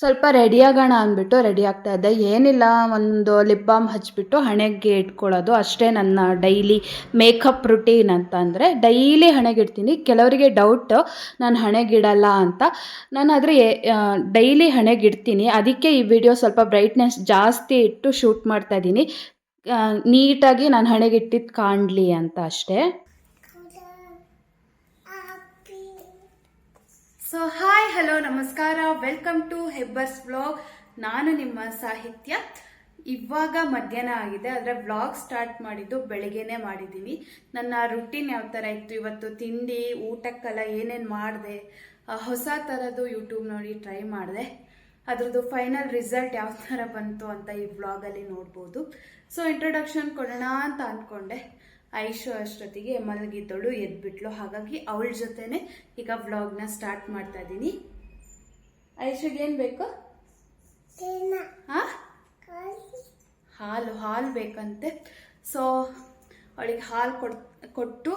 ಸ್ವಲ್ಪ ರೆಡಿ ಆಗೋಣ ಅಂದ್ಬಿಟ್ಟು ರೆಡಿ ಆಗ್ತಾ ಇದ್ದೆ. ಏನಿಲ್ಲ, ಒಂದು ಲಿಪ್ ಬಾಮ್ ಹಚ್ಬಿಟ್ಟು ಹಣೆಗೆ ಇಟ್ಕೊಳ್ಳೋದು ಅಷ್ಟೇ ನನ್ನ ಡೈಲಿ ಮೇಕಪ್ ರುಟೀನ್ ಅಂತ ಅಂದರೆ ಡೈಲಿ ಹಣೆಗೆ ಇಡ್ತೀನಿ. ಕೆಲವರಿಗೆ ಡೌಟ್ ನಾನು ಹಣೆಗಿಡಲ್ಲ ಅಂತ. ನಾನು ಆದರೆ ಡೈಲಿ ಹಣೆಗೆ ಇಡ್ತೀನಿ. ಅದಕ್ಕೆ ಈ ವಿಡಿಯೋ ಸ್ವಲ್ಪ ಬ್ರೈಟ್ನೆಸ್ ಜಾಸ್ತಿ ಇಟ್ಟು ಶೂಟ್ ಮಾಡ್ತಾ ಇದ್ದೀನಿ. ನೀಟಾಗಿ ನಾನು ಹಣೆಗೆ ಇಟ್ಟಿದ್ದು ಕಾಣಲಿ ಅಂತ ಅಷ್ಟೇ. ಸೊ ಹಾಯ್ ಹಲೋ ನಮಸ್ಕಾರ ವೆಲ್ಕಮ್ ಟು ಹೆಬ್ಬರ್ಸ್ ವ್ಲಾಗ್ ನಾನು ನಿಮ್ಮ ಸಾಹಿತ್ಯ. ಇವಾಗ ಮಧ್ಯಾಹ್ನ ಆಗಿದೆ. ಆದರೆ ವ್ಲಾಗ್ ಸ್ಟಾರ್ಟ್ ಮಾಡಿದ್ದು ಬೆಳಗ್ಗೆನೇ ಮಾಡಿದ್ದೀನಿ. ನನ್ನ ರುಟೀನ್ ಯಾವ ಥರ ಇತ್ತು? ಇವತ್ತು ತಿಂಡಿ, ಊಟಕ್ಕೆಲ್ಲ ಏನೇನು ಮಾಡಿದೆ? ಹೊಸ ಥರದ್ದು ಯೂಟ್ಯೂಬ್ ನೋಡಿ ಟ್ರೈ ಮಾಡಿದೆ. ಅದರದ್ದು ಫೈನಲ್ ರಿಸಲ್ಟ್ ಯಾವ ಥರ ಬಂತು ಅಂತ ಈ ವ್ಲಾಗಲ್ಲಿ ನೋಡ್ಬೋದು. ಸೊ ಇಂಟ್ರೊಡಕ್ಷನ್ ಕೊಡೋಣ ಅಂತ ಅಂದ್ಕೊಂಡೆ ಐಶು ಅಷ್ಟೊತ್ತಿಗೆ ಮಲಗಿದ್ದಳು ಎದ್ಬಿಟ್ಲು. ಹಾಗಾಗಿ ಅವಳ ಜೊತೆನೆ ಈಗ ವ್ಲಾಗ್ನ ಸ್ಟಾರ್ಟ್ ಮಾಡ್ತಾ ಇದ್ದೀನಿ. ಐಶುಗೆ ಏನು ಬೇಕು? ಹಾ ಹಾಲು ಹಾಲು ಬೇಕಂತೆ. ಸೊ ಅವಳಿಗೆ ಹಾಲು ಕೊಡ್ ಕೊಟ್ಟು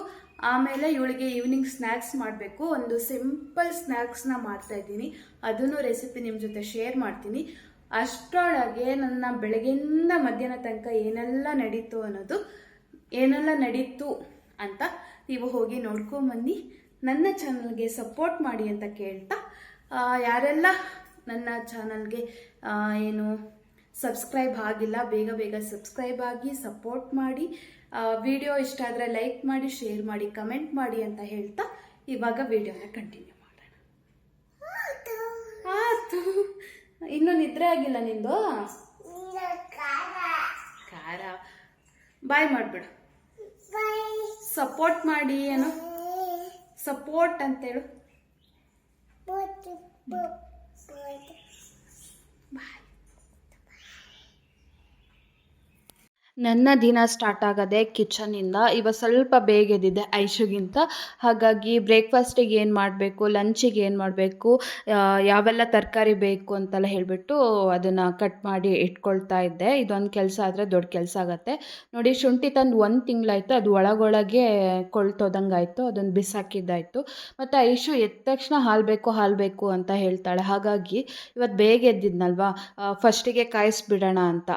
ಆಮೇಲೆ ಇವಳಿಗೆ ಈವ್ನಿಂಗ್ ಸ್ನ್ಯಾಕ್ಸ್ ಮಾಡಬೇಕು. ಒಂದು ಸಿಂಪಲ್ ಸ್ನ್ಯಾಕ್ಸ್ನ ಮಾಡ್ತಾ ಇದ್ದೀನಿ. ಅದನ್ನು ರೆಸಿಪಿ ನಿಮ್ಮ ಜೊತೆ ಶೇರ್ ಮಾಡ್ತೀನಿ. ಅಷ್ಟರೊಳಗೆ ನನ್ನ ಬೆಳಗ್ಗೆಯಿಂದ ಮಧ್ಯಾಹ್ನ ತನಕ ಏನೆಲ್ಲ ನಡೀತು ಅನ್ನೋದು ಏನೆಲ್ಲ ನಡೀತು ಅಂತ ನೀವು ಹೋಗಿ ನೋಡ್ಕೊಂಬನ್ನಿ ನನ್ನ ಚಾನಲ್ಗೆ ಸಪೋರ್ಟ್ ಮಾಡಿ ಅಂತ ಕೇಳ್ತಾ ಯಾರೆಲ್ಲ ನನ್ನ ಚಾನಲ್ಗೆ ಏನು ಸಬ್ಸ್ಕ್ರೈಬ್ ಆಗಿಲ್ಲ ಬೇಗ ಬೇಗ ಸಬ್ಸ್ಕ್ರೈಬ್ ಆಗಿ ಸಪೋರ್ಟ್ ಮಾಡಿ ವಿಡಿಯೋ ಇಷ್ಟ ಆದರೆ ಲೈಕ್ ಮಾಡಿ ಶೇರ್ ಮಾಡಿ ಕಮೆಂಟ್ ಮಾಡಿ ಅಂತ ಹೇಳ್ತಾ ಇವಾಗ ವಿಡಿಯೋನ ಕಂಟಿನ್ಯೂ ಮಾಡೋಣ. ಆಯ್ತು ಇನ್ನೂ ನಿದ್ರೆ ಆಗಿಲ್ಲ ನಿಂದು? ಖಾರ. ಬಾಯ್ ಮಾಡಿಬಿಡು. ಸಪೋರ್ಟ್ ಮಾಡಿ ಏನು? ಸಪೋರ್ಟ್ ಅಂತೇಳು ಬಾಯ್. ನನ್ನ ದಿನ ಸ್ಟಾರ್ಟ್ ಆಗೋದೆ ಕಿಚನಿಂದ ಇವಾಗ ಸ್ವಲ್ಪ ಬೇಗ ಎದ್ದಿದ್ದೆ ಐಶುಗಿಂತ ಹಾಗಾಗಿ ಬ್ರೇಕ್ಫಾಸ್ಟಿಗೆ ಏನು ಮಾಡಬೇಕು ಲಂಚಿಗೆ ಏನು ಮಾಡಬೇಕು ಯಾವೆಲ್ಲ ತರಕಾರಿ ಬೇಕು ಅಂತೆಲ್ಲ ಹೇಳಿಬಿಟ್ಟು ಅದನ್ನು ಕಟ್ ಮಾಡಿ ಇಟ್ಕೊಳ್ತಾ ಇದ್ದೆ. ಇದೊಂದು ಕೆಲಸ ಆದರೆ ದೊಡ್ಡ ಕೆಲಸ ಆಗುತ್ತೆ. ನೋಡಿ ಶುಂಠಿ ತಂದು ಒಂದು ತಿಂಗಳಾಯಿತು, ಅದು ಒಳಗೊಳಗೆ ಕೊಳ್ತೋದಂಗೆ ಆಯಿತು ಅದನ್ನು ಬಿಸಾಕಿದ್ದಾಯಿತು. ಮತ್ತು ಐಶು ಎದ್ದ ತಕ್ಷಣ ಹಾಲು ಬೇಕು ಹಾಲು ಬೇಕು ಅಂತ ಹೇಳ್ತಾಳೆ. ಹಾಗಾಗಿ ಇವತ್ತು ಬೇಗ ಎದ್ದಿದ್ನಲ್ವಾ? ಫಸ್ಟಿಗೆ ಕಾಯಿಸ್ಬಿಡೋಣ ಅಂತ.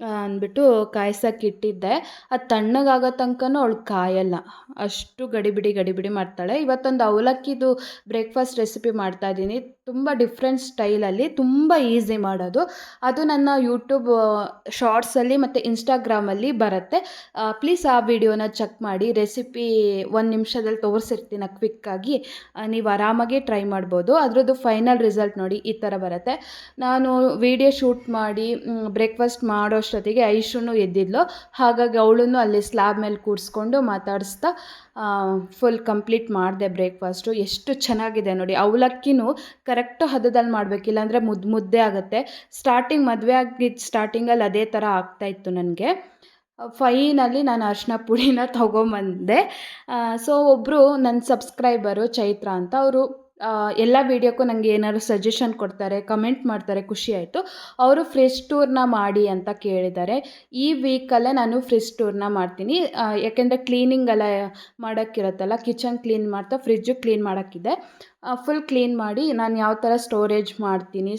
ಅಂದ್ಬಿಟ್ಟು ಕಾಯ್ಸಕ್ಕೆ ಇಟ್ಟಿದ್ದೆ. ಅದು ತಣ್ಣಗಾಗೋ ತನಕನೂ ಅವಳು ಕಾಯಲ್ಲ. ಅಷ್ಟು ಗಡಿಬಿಡಿ ಗಡಿಬಿಡಿ ಮಾಡ್ತಾಳೆ. ಇವತ್ತೊಂದು ಅವಲಕ್ಕಿದು ಬ್ರೇಕ್ಫಾಸ್ಟ್ ರೆಸಿಪಿ ಮಾಡ್ತಾ ಇದ್ದೀನಿ. ತುಂಬ ಡಿಫ್ರೆಂಟ್ ಸ್ಟೈಲಲ್ಲಿ ತುಂಬ ಈಸಿ ಮಾಡೋದು. ಅದು ನನ್ನ ಯೂಟ್ಯೂಬ್ ಶಾರ್ಟ್ಸಲ್ಲಿ ಮತ್ತು ಇನ್ಸ್ಟಾಗ್ರಾಮಲ್ಲಿ ಬರುತ್ತೆ. ಪ್ಲೀಸ್ ಆ ವಿಡಿಯೋನ ಚೆಕ್ ಮಾಡಿ. ರೆಸಿಪಿ ಒಂದು ನಿಮಿಷದಲ್ಲಿ ತೋರಿಸಿರ್ತೀನಿ ಕ್ವಿಕ್ಕಾಗಿ ನೀವು ಆರಾಮಾಗಿ ಟ್ರೈ ಮಾಡ್ಬೋದು. ಅದರದ್ದು ಫೈನಲ್ ರಿಸಲ್ಟ್ ನೋಡಿ ಈ ಥರ ಬರುತ್ತೆ. ನಾನು ವಿಡಿಯೋ ಶೂಟ್ ಮಾಡಿ ಬ್ರೇಕ್ಫಾಸ್ಟ್ ಮಾಡೋಷ್ಟೊತ್ತಿಗೆ ಐಶುನು ಎದ್ದಿದ್ಲು. ಹಾಗಾಗಿ ಅವಳನ್ನು ಅಲ್ಲಿ ಸ್ಲ್ಯಾಬ್ ಮೇಲೆ ಕೂರಿಸ್ಕೊಂಡು ಮಾತಾಡಿಸ್ತಾ ಫುಲ್ ಕಂಪ್ಲೀಟ್ ಮಾಡಿದೆ ಬ್ರೇಕ್ಫಾಸ್ಟು ಎಷ್ಟು ಚೆನ್ನಾಗಿದೆ ನೋಡಿ. ಅವಲಕ್ಕಿನೂ ಕರೆಕ್ಟ್ ಹದದಲ್ಲಿ ಮಾಡಬೇಕು. ಇಲ್ಲಾಂದರೆ ಮುದ್ದು ಮುದ್ದೆ ಆಗುತ್ತೆ. ಸ್ಟಾರ್ಟಿಂಗ್ ಮದುವೆ ಆಗಿದ್ದು ಸ್ಟಾರ್ಟಿಂಗಲ್ಲಿ ಅದೇ ಥರ ಆಗ್ತಾಯಿತ್ತು ನನಗೆ. ಫೈನಲ್ಲಿ ನಾನು ಅರಿಶಿನ ಪುಡಿನ ತೊಗೊಂಬಂದೆ. ಸೊ ಒಬ್ಬರು ನನ್ನ ಸಬ್ಸ್ಕ್ರೈಬರು ಚೈತ್ರ ಅಂತ. ಅವರು ಎಲ್ಲ ವೀಡಿಯೋಕ್ಕೂ ನನಗೆ ಏನಾದ್ರು ಸಜೆಷನ್ ಕೊಡ್ತಾರೆ ಕಮೆಂಟ್ ಮಾಡ್ತಾರೆ, ಖುಷಿ ಆಯಿತು. ಅವರು ಫ್ರಿಜ್ ಟೂರ್ನ ಮಾಡಿ ಅಂತ ಕೇಳಿದ್ದಾರೆ. ಈ ವೀಕಲ್ಲೇ ನಾನು ಫ್ರಿಜ್ ಟೂರ್ನ ಮಾಡ್ತೀನಿ. ಯಾಕೆಂದರೆ ಕ್ಲೀನಿಂಗ್ ಎಲ್ಲ ಮಾಡೋಕ್ಕಿರುತ್ತಲ್ಲ ಕಿಚನ್ ಕ್ಲೀನ್ ಮಾಡ್ತಾ ಫ್ರಿಜ್ಜು ಕ್ಲೀನ್ ಮಾಡೋಕ್ಕಿದೆ. ಫುಲ್ ಕ್ಲೀನ್ ಮಾಡಿ ನಾನು ಯಾವ ಥರ ಸ್ಟೋರೇಜ್ ಮಾಡ್ತೀನಿ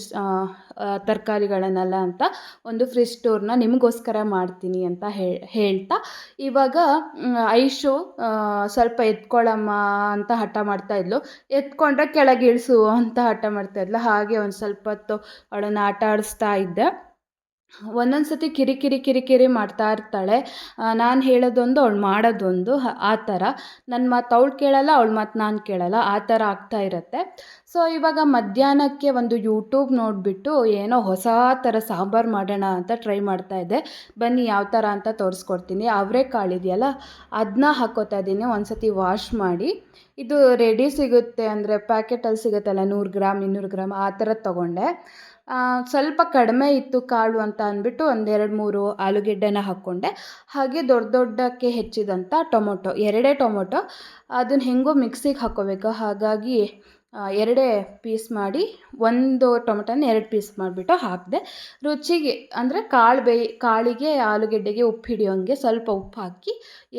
ತರಕಾರಿಗಳನ್ನೆಲ್ಲ ಅಂತ ಒಂದು ಫ್ರಿಜ್ ಸ್ಟೋರ್ನ ನಿಮಗೋಸ್ಕರ ಮಾಡ್ತೀನಿ ಅಂತ ಹೇಳ್ತಾ. ಇವಾಗ ಐಶು ಸ್ವಲ್ಪ ಎತ್ಕೊಳ್ಳಮ್ಮ ಅಂತ ಹಠ ಮಾಡ್ತಾ ಇದ್ಲು. ಎತ್ಕೊಂಡ್ರೆ ಕೆಳಗೆ ಇಳಿಸು ಅಂತ ಹಠ ಮಾಡ್ತಾ ಇದ್ಲು. ಹಾಗೆ ಒಂದು ಸ್ವಲ್ಪ ಹೊತ್ತು ಅವಳನ್ನು ಆಟ ಆಡಿಸ್ತಾ ಇದ್ದೆ. ಒಂದೊಂದು ಸತಿ ಕಿರಿಕಿರಿ ಕಿರಿಕಿರಿ ಮಾಡ್ತಾ ಇರ್ತಾಳೆ. ನಾನು ಹೇಳೋದೊಂದು, ಅವಳು ಮಾಡೋದೊಂದು ಆ ಥರ ನನ್ನ ಮಾತು ಅವಳು ಕೇಳಲ್ಲ, ಅವಳ ಮಾತು ನಾನು ಕೇಳಲ್ಲ, ಆ ಥರ ಆಗ್ತಾ ಇರುತ್ತೆ. ಸೊ ಇವಾಗ ಮಧ್ಯಾಹ್ನಕ್ಕೆ ಒಂದು ಯೂಟ್ಯೂಬ್ ನೋಡಿಬಿಟ್ಟು ಏನೋ ಹೊಸ ಥರ ಸಾಂಬಾರು ಮಾಡೋಣ ಅಂತ ಟ್ರೈ ಮಾಡ್ತಾ ಇದ್ದೆ. ಬನ್ನಿ, ಯಾವ ಥರ ಅಂತ ತೋರಿಸ್ಕೊಡ್ತೀನಿ. ಅವರೆಕಾಳು ಇದೆಯಲ್ಲ ಅದನ್ನ ಹಾಕೋತಾ ಇದ್ದೀನಿ. ಒಂದು ಸತಿ ವಾಶ್ ಮಾಡಿ. ಇದು ರೆಡಿ ಸಿಗುತ್ತೆ ಅಂದರೆ ಪ್ಯಾಕೆಟಲ್ಲಿ ಸಿಗುತ್ತಲ್ಲ, ನೂರು ಗ್ರಾಮ್, ಇನ್ನೂರು ಗ್ರಾಮ್, ಆ ಥರ ತೊಗೊಂಡೆ. ಸ್ವಲ್ಪ ಕಡಿಮೆ ಇತ್ತು ಕಾಳು ಅಂತ ಅಂದ್ಬಿಟ್ಟು ಒಂದೆರಡು ಮೂರು ಆಲೂಗೆಡ್ಡೆನ ಹಾಕ್ಕೊಂಡೆ. ಹಾಗೆ ದೊಡ್ಡ ದೊಡ್ಡಕ್ಕೆ ಹೆಚ್ಚಿದಂಥ ಟೊಮೊಟೊ, ಎರಡೇ ಟೊಮೊಟೊ. ಅದನ್ನು ಹೆಂಗೋ ಮಿಕ್ಸಿಗೆ ಹಾಕ್ಕೋಬೇಕು ಹಾಗಾಗಿ ಎರಡೇ ಪೀಸ್ ಮಾಡಿ ಒಂದು ಟೊಮೊಟೊನ ಎರಡು ಪೀಸ್ ಮಾಡಿಬಿಟ್ಟು ಹಾಕಿದೆ. ರುಚಿಗೆ, ಅಂದರೆ ಕಾಳು ಬೇಯಿ, ಕಾಳಿಗೆ, ಆಲೂಗೆಡ್ಡೆಗೆ ಉಪ್ಪು ಹಿಡಿಯೋಂಗೆ ಸ್ವಲ್ಪ ಉಪ್ಪು ಹಾಕಿ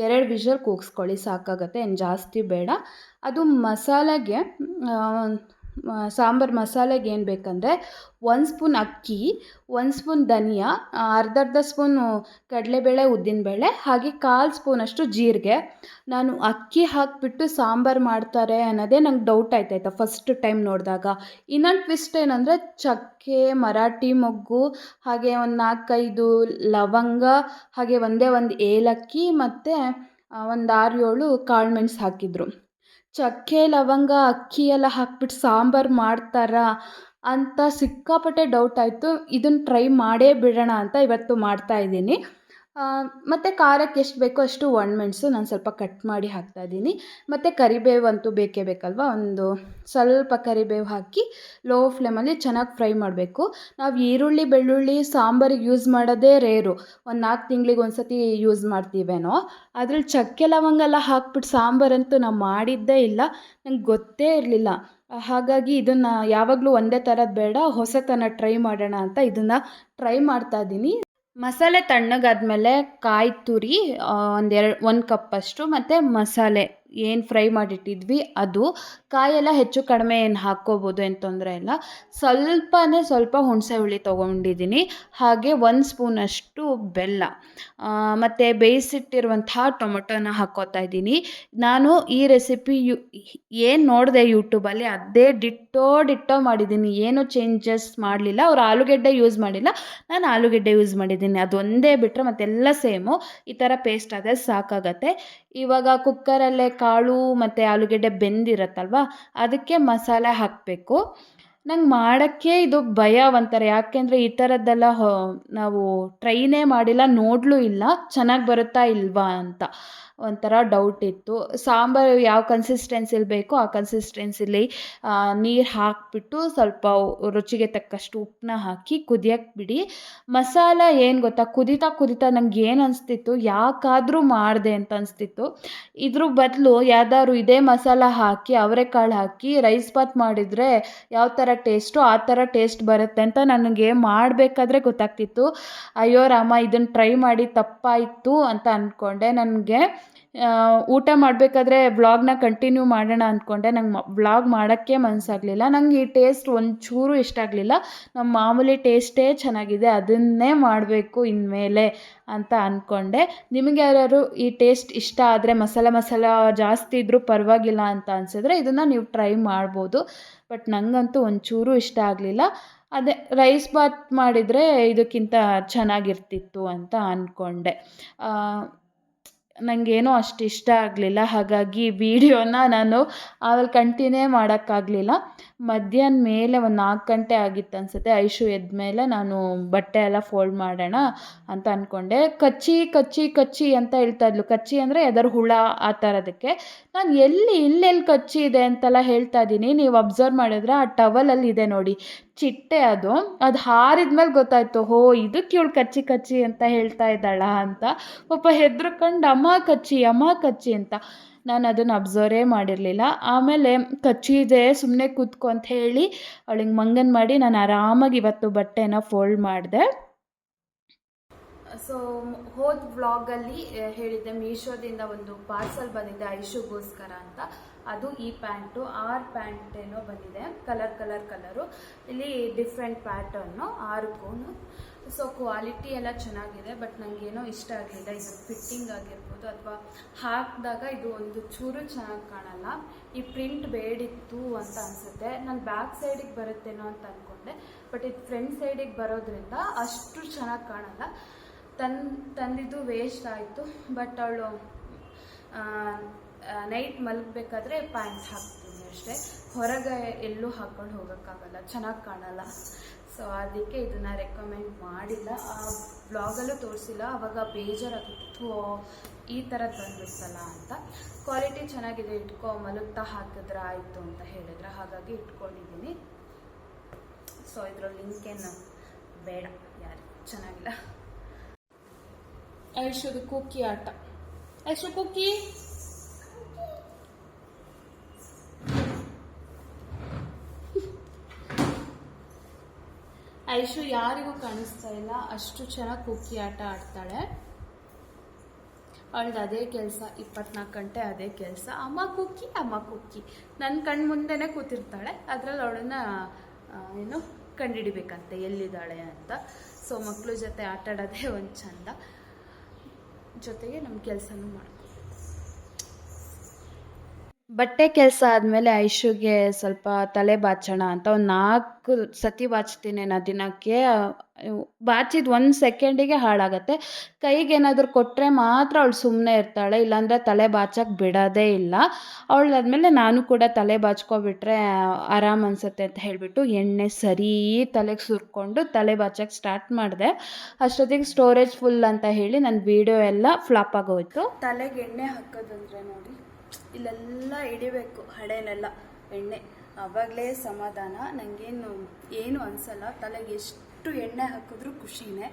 ಎರಡು ವಿಷಲ್ ಕೂಗಿಸ್ಕೊಳ್ಳಿ. ಸಾಕಾಗತ್ತೆ, ಏನು ಜಾಸ್ತಿ ಬೇಡ. ಅದು ಮಸಾಲೆಗೆ ಸಾಂಬಾರು ಮಸಾಲೆಗೆ ಏನು ಬೇಕಂದರೆ ಒಂದು ಸ್ಪೂನ್ ಅಕ್ಕಿ, ಒಂದು ಸ್ಪೂನ್ ಧನಿಯಾ ಅರ್ಧ ಅರ್ಧ ಸ್ಪೂನು ಕಡಲೆಬೇಳೆ ಉದ್ದಿನಬೇಳೆ ಹಾಗೆ ಕಾಲು ಸ್ಪೂನಷ್ಟು ಜೀರಿಗೆ. ನಾನು ಅಕ್ಕಿ ಹಾಕಿಬಿಟ್ಟು ಸಾಂಬಾರು ಮಾಡ್ತಾರೆ ಅನ್ನೋದೇ ನಂಗೆ ಡೌಟ್ ಆಯ್ತಾಯ್ತಾ ಫಸ್ಟ್ ಟೈಮ್ ನೋಡಿದಾಗ. ಇನ್ನೊಂದು ಟ್ವಿಸ್ಟ್ ಏನಂದರೆ ಚಕ್ಕೆ, ಮರಾಠಿ ಮೊಗ್ಗು, ಹಾಗೆ ಒಂದು ನಾಲ್ಕೈದು ಲವಂಗ, ಹಾಗೆ ಒಂದೇ ಒಂದು ಏಲಕ್ಕಿ ಮತ್ತು ಒಂದು ಆರು ಏಳು ಕಾಳು ಮೆಣಸು ಹಾಕಿದ್ರು. ಚಕ್ಕೆ, ಲವಂಗ, ಅಕ್ಕಿ ಎಲ್ಲ ಹಾಕ್ಬಿಟ್ಟು ಸಾಂಬಾರು ಮಾಡ್ತಾರಾ ಅಂತ ಸಿಕ್ಕಾಪಟ್ಟೆ ಡೌಟ್ ಆಯಿತು. ಇದನ್ನು ಟ್ರೈ ಮಾಡೇ ಬಿಡೋಣ ಅಂತ ಇವತ್ತು ಮಾಡ್ತಾಯಿದ್ದೀನಿ ಮತ್ತು ಖಾರಕ್ಕೆ ಎಷ್ಟು ಬೇಕೋ ಅಷ್ಟು ಒಣಮೆಣಸು ನಾನು ಸ್ವಲ್ಪ ಕಟ್ ಮಾಡಿ ಹಾಕ್ತಾ ಇದ್ದೀನಿ. ಮತ್ತು ಕರಿಬೇವು ಅಂತೂ ಬೇಕೇ ಬೇಕಲ್ವ? ಒಂದು ಸ್ವಲ್ಪ ಕರಿಬೇವು ಹಾಕಿ ಲೋ ಫ್ಲೇಮಲ್ಲಿ ಚೆನ್ನಾಗಿ ಫ್ರೈ ಮಾಡಬೇಕು. ನಾವು ಈರುಳ್ಳಿ, ಬೆಳ್ಳುಳ್ಳಿ, ಸಾಂಬಾರಿಗೆ ಯೂಸ್ ಮಾಡೋದೇ ರೇರು ಒಂದು ನಾಲ್ಕು ತಿಂಗಳಿಗೆ ಒಂದು ಸತಿ ಯೂಸ್ ಮಾಡ್ತೀವೇನೋ? ಅದ್ರಲ್ಲಿ ಚಕ್ಕೆ ಲವಂಗ ಎಲ್ಲ ಹಾಕ್ಬಿಟ್ಟು ಸಾಂಬಾರಂತೂ ನಾವು ಮಾಡಿದ್ದೇ ಇಲ್ಲ. ನಂಗೆ ಗೊತ್ತೇ ಇರಲಿಲ್ಲ. ಹಾಗಾಗಿ ಇದನ್ನು ಯಾವಾಗಲೂ ಒಂದೇ ಥರದ್ದು ಬೇಡ. ಹೊಸತನ ಟ್ರೈ ಮಾಡೋಣ ಅಂತ ಇದನ್ನು ಟ್ರೈ ಮಾಡ್ತಾ ಇದ್ದೀನಿ. ಮಸಾಲೆ ತಣ್ಣಗಾದ್ಮೇಲೆ ಕಾಯಿ ತುರಿ ಒಂದೆರಡು ಒಂದು ಕಪ್ಪಷ್ಟು ಮತ್ತು ಮಸಾಲೆ. ಏನು ಫ್ರೈ ಮಾಡಿಟ್ಟಿದ್ವಿ, ಅದು ಕಾಯೆಲ್ಲ ಹೆಚ್ಚು ಕಡಿಮೆ ಏನು ಹಾಕ್ಕೋಬೋದು ಏನು ತೊಂದರೆ ಇಲ್ಲ. ಸ್ವಲ್ಪನೇ ಸ್ವಲ್ಪ ಹುಣಸೆ ಹುಳಿ ತೊಗೊಂಡಿದ್ದೀನಿ, ಹಾಗೆ ಒಂದು ಸ್ಪೂನಷ್ಟು ಬೆಲ್ಲ. ಮತ್ತು ಬೇಯಿಸಿಟ್ಟಿರುವಂತಹ ಟೊಮೊಟೊನ ಹಾಕ್ಕೋತಾ ಇದ್ದೀನಿ. ನಾನು ಈ ರೆಸಿಪಿ ಯು, ಏನು ನೋಡಿದೆ ಯೂಟ್ಯೂಬಲ್ಲಿ, ಅದೇ ಡಿಟ್ಟೋ ಡಿಟ್ಟೋ ಮಾಡಿದ್ದೀನಿ. ಏನೂ ಚೇಂಜಸ್ ಮಾಡಲಿಲ್ಲ, ಅವ್ರು ಆಲೂಗೆಡ್ಡೆ ಯೂಸ್ ಮಾಡಿಲ್ಲ, ನಾನು ಆಲೂಗೆಡ್ಡೆ ಯೂಸ್ ಮಾಡಿದ್ದೀನಿ. ಅದೊಂದೇ ಬಿಟ್ಟರೆ ಮತ್ತೆಲ್ಲ ಸೇಮು. ಈ ಥರ ಪೇಸ್ಟ್ ಆದರೆ ಸಾಕಾಗತ್ತೆ. ಇವಾಗ ಕುಕ್ಕರಲ್ಲೇ ಕಾಳು ಮತ್ತು ಆಲೂಗೆಡ್ಡೆ ಬೆಂದಿರತ್ತಲ್ವ? ಅದಕ್ಕೆ ಮಸಾಲೆ ಹಾಕಬೇಕು. ನಂಗೆ ಮಾಡೋಕ್ಕೆ ಇದು ಭಯ ಒಂಥರ, ಯಾಕೆಂದರೆ ಈ ಥರದ್ದೆಲ್ಲ ನಾವು ಟ್ರೈನೇ ಮಾಡಿಲ್ಲ, ನೋಡಲೂ ಇಲ್ಲ, ಚೆನ್ನಾಗಿ ಬರುತ್ತಾ ಇಲ್ವಾ ಅಂತ. ಒಂಥರ ಡೌಟ್ ಇತ್ತು. ಸಾಂಬಾರು ಯಾವ ಕನ್ಸಿಸ್ಟೆನ್ಸಿಲಿ ಬೇಕೋ ಆ ಕನ್ಸಿಸ್ಟೆನ್ಸಿಲಿ ನೀರು ಹಾಕಿಬಿಟ್ಟು ಸ್ವಲ್ಪ ರುಚಿಗೆ ತಕ್ಕಷ್ಟು ಉಪ್ಪನ್ನ ಹಾಕಿ ಕುದಿಯಕ್ಕೆ ಬಿಡಿ. ಮಸಾಲ ಏನು ಗೊತ್ತಾ? ಕುದಿತಾ ಕುದಿತಾ ನಂಗೆ ಏನು ಅನಿಸ್ತಿತ್ತು? ಯಾಕಾದರೂ ಮಾಡಿದೆ ಅಂತ ಅನಿಸ್ತಿತ್ತು. ಇದ್ರ ಬದಲು ಯಾವ್ದಾದ್ರು ಇದೇ ಮಸಾಲ ಹಾಕಿ, ಅವರೆಕಾಳು ಹಾಕಿ ರೈಸ್ ಬಾತ್ ಮಾಡಿದರೆ ಯಾವ ಥರ ಟೇಸ್ಟು ಆ ಥರ ಟೇಸ್ಟ್ ಬರುತ್ತೆ ಅಂತ ನನಗೆ ಮಾಡಬೇಕಾದ್ರೆ ಗೊತ್ತಾಗ್ತಿತ್ತು. ಅಯ್ಯೋ ರಾಮ ಇದನ್ನು ಟ್ರೈ ಮಾಡಿ ತಪ್ಪಾಯಿತು ಅಂತ ಅಂದ್ಕೊಂಡೆ ನನಗೆ. ಊಟ ಮಾಡಬೇಕಾದ್ರೆ ವ್ಲಾಗ್ನ ಕಂಟಿನ್ಯೂ ಮಾಡೋಣ ಅಂದ್ಕೊಂಡೆ. ನಂಗೆ ವ್ಲಾಗ್ ಮಾಡೋಕ್ಕೆ ಮನಸ್ಸಾಗಲಿಲ್ಲ ನಂಗೆ ಈ ಟೇಸ್ಟ್ ಒಂಚೂರು ಇಷ್ಟ ಆಗಲಿಲ್ಲ. ನಮ್ಮ ಮಾಮೂಲಿ ಟೇಸ್ಟೇ ಚೆನ್ನಾಗಿದೆ. ಅದನ್ನೇ ಮಾಡಬೇಕು ಇನ್ಮೇಲೆ ಅಂತ ಅಂದ್ಕೊಂಡೆ ನಿಮಗೆ ಯಾರ್ಯಾರು ಈ ಟೇಸ್ಟ್ ಇಷ್ಟ ಆದರೆ, ಮಸಾಲೆ ಮಸಾಲ ಜಾಸ್ತಿ ಇದ್ದರೂ ಪರವಾಗಿಲ್ಲ ಅಂತ ಅನಿಸಿದ್ರೆ ಇದನ್ನು ನೀವು ಟ್ರೈ ಮಾಡ್ಬೋದು. ಬಟ್ ನನಗಂತೂ ಒಂಚೂರು ಇಷ್ಟ ಆಗಲಿಲ್ಲ. ಅದೇ ರೈಸ್ ಬಾತ್ ಮಾಡಿದರೆ ಇದಕ್ಕಿಂತ ಚೆನ್ನಾಗಿರ್ತಿತ್ತು ಅಂತ ಅಂದ್ಕೊಂಡೆ ನನಗೇನೋ ಅಷ್ಟು ಇಷ್ಟ ಆಗಲಿಲ್ಲ. ಹಾಗಾಗಿ ವೀಡಿಯೋನ ನಾನು ಆಮೇಲೆ ಕಂಟಿನ್ಯೂ ಮಾಡೋಕ್ಕಾಗಲಿಲ್ಲ. ಮಧ್ಯಾಹ್ನ ಮೇಲೆ ಒಂದು ನಾಲ್ಕು ಗಂಟೆ ಆಗಿತ್ತು ಅನಿಸುತ್ತೆ. ಐಶು ಎದ್ದ ಮೇಲೆ ನಾನು ಬಟ್ಟೆ ಎಲ್ಲ ಫೋಲ್ಡ್ ಮಾಡೋಣ ಅಂತ ಅಂದ್ಕೊಂಡೆ ಕಚ್ಚಿ ಕಚ್ಚಿ ಕಚ್ಚಿ ಅಂತ ಹೇಳ್ತಾ ಇದ್ಲು. ಕಚ್ಚಿ ಅಂದರೆ ಯಾವ್ದಾದ್ರು ಹುಳ ಆ ಥರದಕ್ಕೆ ನಾನು ಎಲ್ಲಿ ಇಲ್ಲೆಲ್ಲಿ ಕಚ್ಚಿ ಇದೆ ಅಂತೆಲ್ಲ ಹೇಳ್ತಾ ಇದ್ದೀನಿ. ನೀವು ಅಬ್ಸರ್ವ್ ಮಾಡಿದ್ರೆ ಆ ಟವಲಲ್ಲಿ ಇದೆ ನೋಡಿ. ಚಿಟ್ಟೆ ಅದು. ಅದು ಹಾರಿದ ಮೇಲೆ ಗೊತ್ತಾಯ್ತು, ಹೋ, ಇದಕ್ಕೆ ಇವಳು ಕಚ್ಚಿ ಕಚ್ಚಿ ಅಂತ ಹೇಳ್ತಾ ಇದ್ದಾಳ ಅಂತ. ಪಾಪ ಹೆದ್ರಕೊಂಡು ಅಮ್ಮ ಕಚ್ಚಿ ಅಮ್ಮ ಕಚ್ಚಿ ಅಂತ. ನಾನು ಅದನ್ನು ಅಬ್ಸರ್ವೇ ಮಾಡಿರಲಿಲ್ಲ. ಆಮೇಲೆ ಕಚ್ಚಿದೆ ಸುಮ್ಮನೆ ಕೂತ್ಕೊ ಅಂತ ಹೇಳಿ, ಅವಳಿಗೆ ಮಂಗನ್ ಮಾಡಿ ನಾನು ಆರಾಮಾಗಿ ಇವತ್ತು ಬಟ್ಟೆನ ಫೋಲ್ಡ್ ಮಾಡಿದೆ. ಸೊ ಹೋದ ವ್ಲಾಗಲ್ಲಿ ಹೇಳಿದ್ದೆ ಮೀಶೋದಿಂದ ಒಂದು ಪಾರ್ಸಲ್ ಬಂದಿದೆ ಐಶುಗೋಸ್ಕರ ಅಂತ. ಅದು ಈ ಪ್ಯಾಂಟು, ಆರು ಪ್ಯಾಂಟ್ ಏನೋ ಬಂದಿದೆ ಕಲರ್ ಕಲರ್ ಕಲರು ಇಲ್ಲಿ ಡಿಫ್ರೆಂಟ್ ಪ್ಯಾಟರ್ನು ಆರಕ್ಕೂ ಸೊ ಕ್ವಾಲಿಟಿ ಎಲ್ಲ ಚೆನ್ನಾಗಿದೆ ಬಟ್ ನನಗೇನೋ ಇಷ್ಟ ಆಗಲಿಲ್ಲ. ಇದು ಫಿಟ್ಟಿಂಗ್ ಆಗಿರ್ಬೋದು, ಅಥವಾ ಹಾಕಿದಾಗ ಇದು ಒಂದು ಚೂರು ಚೆನ್ನಾಗಿ ಕಾಣಲ್ಲ. ಈ ಪ್ರಿಂಟ್ ಬೇಡಿತ್ತು ಅಂತ ಅನಿಸುತ್ತೆ. ನಾನು ಬ್ಯಾಕ್ ಸೈಡಿಗೆ ಬರುತ್ತೇನೋ ಅಂತ ಅಂದ್ಕೊಂಡೆ ಬಟ್ ಇದು ಫ್ರಂಟ್ ಸೈಡಿಗೆ ಬರೋದ್ರಿಂದ ಅಷ್ಟು ಚೆನ್ನಾಗಿ ಕಾಣಲ್ಲ. ತನ್ ತಂದಿದ್ದು ವೇಸ್ಟ್ ಆಯಿತು. ಬಟ್ ಅವಳು ನೈಟ್ ಮಲಗಬೇಕಾದ್ರೆ ಪ್ಯಾಂಟ್ ಹಾಕ್ತೀನಿ ಅಷ್ಟೇ. ಹೊರಗೆ ಎಲ್ಲೂ ಹಾಕ್ಕೊಂಡು ಹೋಗೋಕ್ಕಾಗಲ್ಲ. ಚೆನ್ನಾಗಿ ಕಾಣಲ್ಲ. ಸೊ ಅದಕ್ಕೆ ಇದನ್ನು ರೆಕಮೆಂಡ್ ಮಾಡಿಲ್ಲ. ಆ ಬ್ಲಾಗಲ್ಲೂ ತೋರಿಸಿಲ್ಲ. ಆವಾಗ ಬೇಜಾರಾಗಿತ್ತು ಈ ಥರ ಬಂದ್ಬಿಡ್ತಲ್ಲ ಅಂತ. ಕ್ವಾಲಿಟಿ ಚೆನ್ನಾಗಿದೆ, ಇಟ್ಕೊ, ಮಲಗ್ತಾ ಹಾಕಿದ್ರೆ ಆಯಿತು ಅಂತ ಹೇಳಿದ್ರೆ. ಹಾಗಾಗಿ ಇಟ್ಕೊಂಡಿದ್ದೀನಿ. ಸೊ ಇದರ ಏನು? ಬೇಡ ಯಾರು ಚೆನ್ನಾಗಿಲ್ಲ. ಐಶುದು ಕುಕ್ಕಿ ಆಟ. ಐಶು ಕುಕ್ಕಿ. ಐಶು ಯಾರಿಗೂ ಕಾಣಿಸ್ತಾ ಇಲ್ಲ. ಅಷ್ಟು ಚೆನ್ನಾಗಿ ಕುಕ್ಕಿ ಆಟ ಆಡ್ತಾಳೆ. ಅವಳದು ಅದೇ ಕೆಲಸ ಇಪ್ಪತ್ನಾಲ್ಕು ಗಂಟೆ ಅದೇ ಕೆಲಸ. ಅಮ್ಮ ಕುಕ್ಕಿ ಅಮ್ಮ ಕುಕ್ಕಿ. ನನ್ನ ಕಣ್ಣು ಮುಂದೆನೇ ಕೂತಿರ್ತಾಳೆ. ಅದರಲ್ಲಿ ಅವಳನ್ನ ಏನು ಕಂಡುಹಿಡಿಬೇಕಂತೆ ಎಲ್ಲಿದ್ದಾಳೆ ಅಂತ. ಸೊ ಮಕ್ಕಳ ಜೊತೆ ಆಟ ಆಡೋದೇ ಒಂದು ಚಂದ. ಜೊತೆಗೆ ನಮ್ಮ ಕೆಲಸನೂ ಮಾಡ್ಕೊ ಬಟ್ಟೆ ಕೆಲಸ ಆದಮೇಲೆ ಐಶುಗೆ ಸ್ವಲ್ಪ ತಲೆ ಬಾಚೋಣ ಅಂತ ಒಂದು ನಾಲ್ಕು ಸತಿ ಬಾಚ್ತೀನಿ ನಾನು ದಿನಕ್ಕೆ. ಬಾಚಿದ ಒಂದು ಸೆಕೆಂಡಿಗೆ ಹಾಳಾಗತ್ತೆ. ಕೈಗೆ ಏನಾದರೂ ಕೊಟ್ಟರೆ ಮಾತ್ರ ಅವಳು ಸುಮ್ಮನೆ ಇರ್ತಾಳೆ, ಇಲ್ಲಾಂದರೆ ತಲೆ ಬಾಚಕ್ಕೆ ಬಿಡೋದೇ ಇಲ್ಲ. ಅವಳಾದ್ಮೇಲೆ ನಾನು ಕೂಡ ತಲೆ ಬಾಚ್ಕೊಬಿಟ್ರೆ ಆರಾಮ್ ಅನಿಸುತ್ತೆ ಅಂತ ಹೇಳಿಬಿಟ್ಟು ಎಣ್ಣೆ ಸರಿ ತಲೆಗೆ ಸುರ್ಕೊಂಡು ತಲೆ ಬಾಚಕ್ಕೆ ಸ್ಟಾರ್ಟ್ ಮಾಡಿದೆ. ಅಷ್ಟೊತ್ತಿಗೆ ಸ್ಟೋರೇಜ್ ಫುಲ್ ಅಂತ ಹೇಳಿ ನನ್ನ ವಿಡಿಯೋ ಎಲ್ಲ ಫ್ಲಾಪ್ ಆಗೋಯ್ತು. ತಲೆಗೆ ಎಣ್ಣೆ ಹಾಕೋದಂದ್ರೆ ನೋಡಿ. ಇಲ್ಲೆಲ್ಲ ಹಿಡಿಬೇಕು ಹಣೆನೆಲ್ಲ ಎಣ್ಣೆ. ಆವಾಗಲೇ ಸಮಾಧಾನ. ನನಗೇನು ಏನು ಅನಿಸಲ್ಲ. ತಲೆಗೆ ಎಷ್ಟು ಎಣ್ಣೆ ಹಾಕಿದ್ರೂ ಖುಷಿನೇ.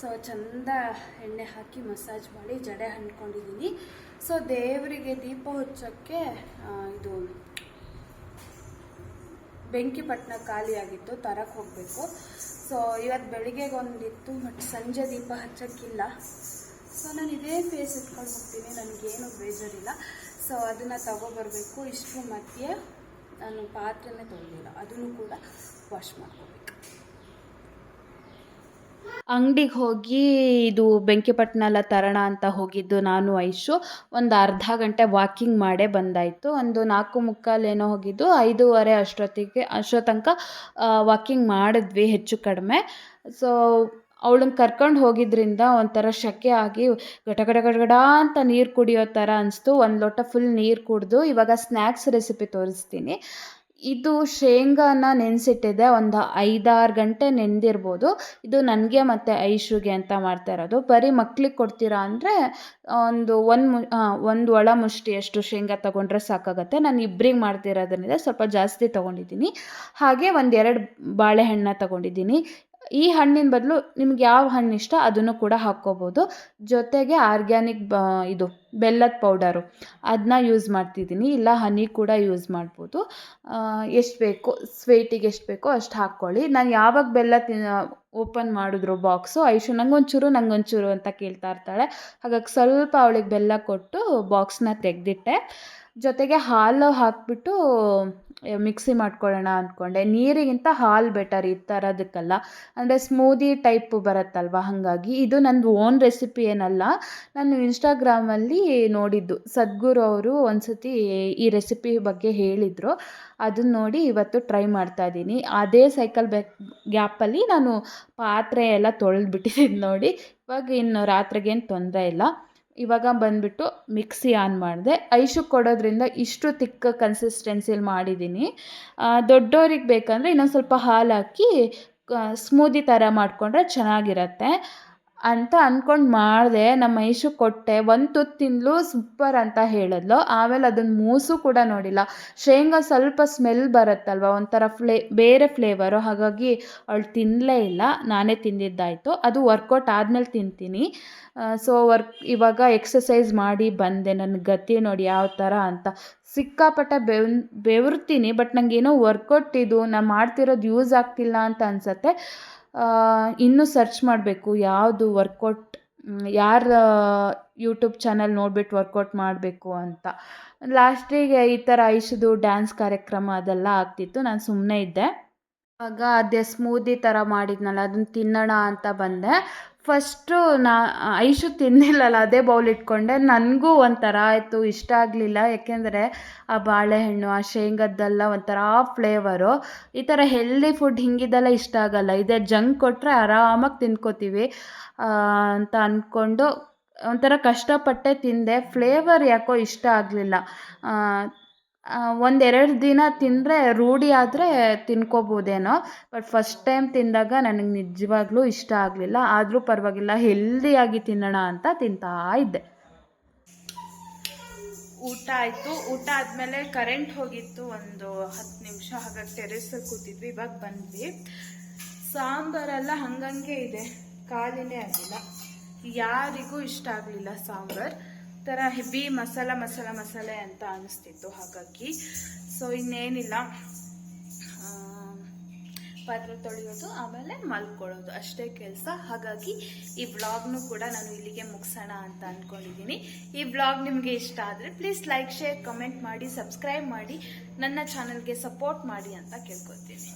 ಸೊ ಚಂದ ಎಣ್ಣೆ ಹಾಕಿ ಮಸಾಜ್ ಮಾಡಿ ಜಡೆ ಹಣ್ಕೊಂಡಿದ್ದೀನಿ ಸೊ ದೇವರಿಗೆ ದೀಪ ಹಚ್ಚೋಕ್ಕೆ ಇದು ಬೆಂಕಿಪಟ್ಟಣ ಖಾಲಿಯಾಗಿತ್ತು ತರಕ್ಕೆ ಹೋಗಬೇಕು. ಸೊ ಇವತ್ತು ಬೆಳಿಗ್ಗೆಗೊಂದಿತ್ತು ಬಟ್ ಸಂಜೆ ದೀಪ ಹಚ್ಚೋಕ್ಕಿಲ್ಲ. ಸೊ ನಾನು ಇದೇ ಫೇಸ್ ಇಟ್ಕೊಂಡು ಹೋಗ್ತೀನಿ ನನಗೇನು ಬೇಜಾರಿಲ್ಲ. ಸೊ ಅದನ್ನು ತಗೊಬರಬೇಕು. ಇಷ್ಟು ಮಧ್ಯೆ ನಾನು ಪಾತ್ರೆನೇ ತೊಗೊಂಡಿಲ್ಲ ಅದನ್ನು ಕೂಡ ವಾಶ್ ಮಾಡ್ಕೋಬೇಕು. ಅಂಗಡಿಗೆ ಹೋಗಿ ಇದು ಬೆಂಕಿಪಟ್ಟಣ ಎಲ್ಲ ತರೋಣ ಅಂತ ಹೋಗಿದ್ದು ನಾನು, ಐಶು. ಒಂದು ಅರ್ಧ ಗಂಟೆ ವಾಕಿಂಗ್ ಮಾಡೇ ಬಂದಾಯಿತು. ಒಂದು ನಾಲ್ಕು ಮುಕ್ಕಾಲು ಏನೋ ಹೋಗಿದ್ದು. ಐದೂವರೆ ಅಷ್ಟೊತ್ತಿಗೆ, ಅಷ್ಟೋ ತನಕ ವಾಕಿಂಗ್ ಮಾಡಿದ್ವಿ ಹೆಚ್ಚು ಕಡಿಮೆ. ಸೊ ಅವಳನ್ನ ಕರ್ಕೊಂಡು ಹೋಗಿದ್ದರಿಂದ ಒಂಥರ ಶೆಕೆ ಆಗಿ ಗಟ ಗಟ ಗಟ ಗಡ ಅಂತ ನೀರು ಕುಡಿಯೋ ಥರ ಅನಿಸ್ತು. ಒಂದು ಲೋಟ ಫುಲ್ ನೀರು ಕುಡಿದು ಇವಾಗ ಸ್ನ್ಯಾಕ್ಸ್ ರೆಸಿಪಿ ತೋರಿಸ್ತೀನಿ. ಇದು ಶೇಂಗಾನ ನೆನೆಸಿಟ್ಟಿದೆ. ಒಂದು ಐದಾರು ಗಂಟೆ ನೆನೆದಿರ್ಬೋದು ಇದು ನನಗೆ ಮತ್ತು ಐಶುಗೆ ಅಂತ ಮಾಡ್ತಾ ಇರೋದು. ಬರೀ ಮಕ್ಳಿಗೆ ಕೊಡ್ತೀರಾ ಅಂದರೆ ಒಂದು ಒಂದು ಮು ಒಂದು ಒಳ ಮುಷ್ಟಿಯಷ್ಟು ಶೇಂಗಾ ತೊಗೊಂಡ್ರೆ ಸಾಕಾಗುತ್ತೆ. ನಾನು ಇಬ್ಬರಿಗೆ ಮಾಡ್ತಿರೋದ್ರಿಂದ ಸ್ವಲ್ಪ ಜಾಸ್ತಿ ತೊಗೊಂಡಿದ್ದೀನಿ. ಹಾಗೆ ಒಂದೆರಡು ಬಾಳೆಹಣ್ಣ ತೊಗೊಂಡಿದ್ದೀನಿ. ಈ ಹಣ್ಣಿನ ಬದಲು ನಿಮ್ಗೆ ಯಾವ ಹಣ್ಣು ಇಷ್ಟ ಅದನ್ನು ಕೂಡ ಹಾಕ್ಕೋಬೋದು. ಜೊತೆಗೆ ಆರ್ಗ್ಯಾನಿಕ್ ಬ, ಇದು ಬೆಲ್ಲದ ಪೌಡರು ಅದನ್ನ ಯೂಸ್ ಮಾಡ್ತಿದ್ದೀನಿ. ಇಲ್ಲ ಹನಿ ಕೂಡ ಯೂಸ್ ಮಾಡ್ಬೋದು. ಎಷ್ಟು ಬೇಕು, ಸ್ವೀಟಿಗೆ ಎಷ್ಟು ಬೇಕೋ ಅಷ್ಟು ಹಾಕ್ಕೊಳ್ಳಿ. ನಾನು ಯಾವಾಗ ಬೆಲ್ಲ ಓಪನ್ ಮಾಡಿದ್ರು ಬಾಕ್ಸು, ಐಶು ನಂಗೊಂಚೂರು ನಂಗೊಂಚೂರು ಅಂತ ಕೇಳ್ತಾ ಇರ್ತಾಳೆ. ಹಾಗಾಗಿ ಸ್ವಲ್ಪ ಅವಳಿಗೆ ಬೆಲ್ಲ ಕೊಟ್ಟು ಬಾಕ್ಸ್ನ ತೆಗೆದಿಟ್ಟೆ. ಜೊತೆಗೆ ಹಾಲು ಹಾಕಿಬಿಟ್ಟು ಮಿಕ್ಸಿ ಮಾಡ್ಕೊಳ್ಳೋಣ ಅಂದ್ಕೊಂಡೆ ನೀರಿಗಿಂತ ಹಾಲು ಬೆಟರ್ ಈ ಥರದಕ್ಕೆಲ್ಲ ಅಂದರೆ ಸ್ಮೂದಿ ಟೈಪ್ ಬರುತ್ತಲ್ವ? ಹಾಗಾಗಿ ಇದು ನಂದು ಓನ್ ರೆಸಿಪಿ ಏನಲ್ಲ. ನಾನು ಇನ್ಸ್ಟಾಗ್ರಾಮಲ್ಲಿ ನೋಡಿದ್ದು. ಸದ್ಗುರು ಅವರು ಒಂದು ಸತಿ ಈ ರೆಸಿಪಿ ಬಗ್ಗೆ ಹೇಳಿದರು. ಅದನ್ನ ನೋಡಿ ಇವತ್ತು ಟ್ರೈ ಮಾಡ್ತಾ ಇದ್ದೀನಿ. ಅದೇ ಸೈಕಲ್ ಬ್ಯಾಕ್ ಗ್ಯಾಪಲ್ಲಿ ನಾನು ಪಾತ್ರೆ ಎಲ್ಲ ತೊಳೆದ್ಬಿಟ್ಟಿದ್ದೀನಿ ನೋಡಿ. ಇವಾಗ ಇನ್ನು ರಾತ್ರಿಗೇನು ತೊಂದರೆ ಇಲ್ಲ. ಇವಾಗ ಬಂದುಬಿಟ್ಟು ಮಿಕ್ಸಿ ಆನ್ ಮಾಡಿದೆ. ಐಶು ಕೊಡೋದ್ರಿಂದ ಇಷ್ಟು ತಿಕ್ಕ ಕನ್ಸಿಸ್ಟೆನ್ಸಿಲಿ ಮಾಡಿದ್ದೀನಿ. ದೊಡ್ಡವ್ರಿಗೆ ಬೇಕಂದರೆ ಇನ್ನೊಂದು ಸ್ವಲ್ಪ ಹಾಲು ಹಾಕಿ ಸ್ಮೂದಿ ಥರ ಮಾಡಿಕೊಂಡ್ರೆ ಚೆನ್ನಾಗಿರತ್ತೆ. ಅಂತ ಅಂದ್ಕೊಂಡು ಮಾಡಿದೆ ನಮ್ಮ ಐಶು ಕೊಟ್ಟೆ, ಒಂದು ತುತ್ತು ತಿಂದಳು ಸೂಪರ್ ಅಂತ ಹೇಳಿದ್ಲು. ಆಮೇಲೆ ಅದನ್ನು ಮೂಸು ಕೂಡ ನೋಡಿಲ್ಲ. ಶೇಂಗಾ ಸ್ವಲ್ಪ ಸ್ಮೆಲ್ ಬರುತ್ತಲ್ವ, ಒಂಥರ ಫ್ಲೇ, ಬೇರೆ ಫ್ಲೇವರು ಹಾಗಾಗಿ ಅವಳು ತಿನ್ನಲೇ ಇಲ್ಲ. ನಾನೇ ತಿಂದಿದ್ದಾಯಿತು. ಅದು ವರ್ಕೌಟ್ ಆದಮೇಲೆ ತಿಂತೀನಿ. ಸೊ ವರ್ಕ್ ಇವಾಗ ಎಕ್ಸಸೈಸ್ ಮಾಡಿ ಬಂದೆ. ನನ್ನ ಗತಿ ನೋಡಿ ಯಾವ ಥರ ಅಂತ. ಸಿಕ್ಕಾಪಟ್ಟೆ ಬೆವ್, ಬೆವರ್ತೀನಿ ಬಟ್ ನನಗೇನೋ ವರ್ಕೌಟ್ ಇದು, ನಾನು ಮಾಡ್ತಿರೋದು ಯೂಸ್ ಆಗ್ತಿಲ್ಲ ಅಂತ ಅನಿಸತ್ತೆ. ಇನ್ನೂ ಸರ್ಚ್ ಮಾಡಬೇಕು. ಯಾವುದು ವರ್ಕೌಟ್ ಯಾರ ಯೂಟ್ಯೂಬ್ ಚಾನಲ್ ನೋಡ್ಬಿಟ್ಟು ವರ್ಕೌಟ್ ಮಾಡಬೇಕು ಅಂತ. ಲಾಸ್ಟಿಗೆ ಈ ಥರ ಐಷದು ಡ್ಯಾನ್ಸ್ ಕಾರ್ಯಕ್ರಮ ಅದೆಲ್ಲ ಆಗ್ತಿತ್ತು. ನಾನು ಸುಮ್ಮನೆ ಇದ್ದೆ. ಆಗ ಅದೇ ಸ್ಮೂದಿ ಥರ ಮಾಡಿದ್ನಲ್ಲ ಅದನ್ನು ತಿನ್ನೋಣ ಅಂತ ಬಂದೆ. ಫಸ್ಟು ನಾ, ಐಶು ತಿನ್ನಿಲ್ಲಲ್ಲ ಅದೇ ಬೌಲ್ ಇಟ್ಕೊಂಡೆ. ನನಗೂ ಒಂಥರ ಆಯಿತು, ಇಷ್ಟ ಆಗಲಿಲ್ಲ. ಯಾಕೆಂದರೆ ಆ ಬಾಳೆಹಣ್ಣು, ಆ ಶೇಂಗದ್ದೆಲ್ಲ ಒಂಥರ ಫ್ಲೇವರು ಈ ಥರ ಹೆಲ್ದಿ ಫುಡ್ ಹಿಂಗಿದ್ದೆಲ್ಲ ಇಷ್ಟ ಆಗಲ್ಲ. ಇದೇ ಜಂಕ್ ಕೊಟ್ಟರೆ ಆರಾಮಾಗಿ ತಿನ್ಕೋತೀವಿ ಅಂತ ಅಂದ್ಕೊಂಡು ಒಂಥರ ಕಷ್ಟಪಟ್ಟೆ ತಿಂದೆ. ಫ್ಲೇವರ್ ಯಾಕೋ ಇಷ್ಟ ಆಗಲಿಲ್ಲ. ಒಂದೆರಡು ದಿನ ತಿಂದರೆ ರೂಢಿ ಆದರೆ ತಿನ್ಕೋಬೋದೇನೋ ಬಟ್ ಫಸ್ಟ್ ಟೈಮ್ ತಿಂದಾಗ ನನಗೆ ನಿಜವಾಗ್ಲೂ ಇಷ್ಟ ಆಗಲಿಲ್ಲ. ಆದರೂ ಪರವಾಗಿಲ್ಲ ಹೆಲ್ದಿಯಾಗಿ ತಿನ್ನೋಣ ಅಂತ ತಿಂತಾ ಇದ್ದೆ. ಊಟ ಆಯಿತು. ಊಟ ಆದಮೇಲೆ ಕರೆಂಟ್ ಹೋಗಿತ್ತು ಒಂದು ಹತ್ತು ನಿಮಿಷ ಹಾಗಾಗಿ ಟೆರೆಸಲ್ಲಿ ಕೂತಿದ್ವಿ, ಇವಾಗ ಬಂದ್ವಿ. ಸಾಂಬಾರೆಲ್ಲ ಹಂಗಂಗೆ ಇದೆ. ಕಾಲಿನೇ ಆಗಿಲ್ಲ. ಯಾರಿಗೂ ಇಷ್ಟ ಆಗಲಿಲ್ಲ ಸಾಂಬಾರು. ಥರ ಹೆವಿ ಮಸಾಲ ಮಸಾಲ, ಮಸಾಲೆ ಅಂತ ಅನಿಸ್ತಿತ್ತು ಹಾಗಾಗಿ. ಸೊ ಇನ್ನೇನಿಲ್ಲ. ಪಾತ್ರೆ ತೊಳೆಯೋದು, ಆಮೇಲೆ ಮಲ್ಕೊಳ್ಳೋದು. ಅಷ್ಟೇ ಕೆಲಸ. ಹಾಗಾಗಿ ಈ ವ್ಲಾಗ್ನು ಕೂಡ ನಾನು ಇಲ್ಲಿಗೆ ಮುಗಿಸೋಣ ಅಂತ ಅಂದ್ಕೊಂಡಿದ್ದೀನಿ ಈ ವ್ಲಾಗ್ ನಿಮಗೆ ಇಷ್ಟ ಆದರೆ ಪ್ಲೀಸ್ ಲೈಕ್ ಶೇರ್ ಕಮೆಂಟ್ ಮಾಡಿ ಸಬ್ಸ್ಕ್ರೈಬ್ ಮಾಡಿ. ನನ್ನ ಚಾನಲ್ಗೆ ಸಪೋರ್ಟ್ ಮಾಡಿ ಅಂತ ಕೇಳ್ಕೊತೀನಿ.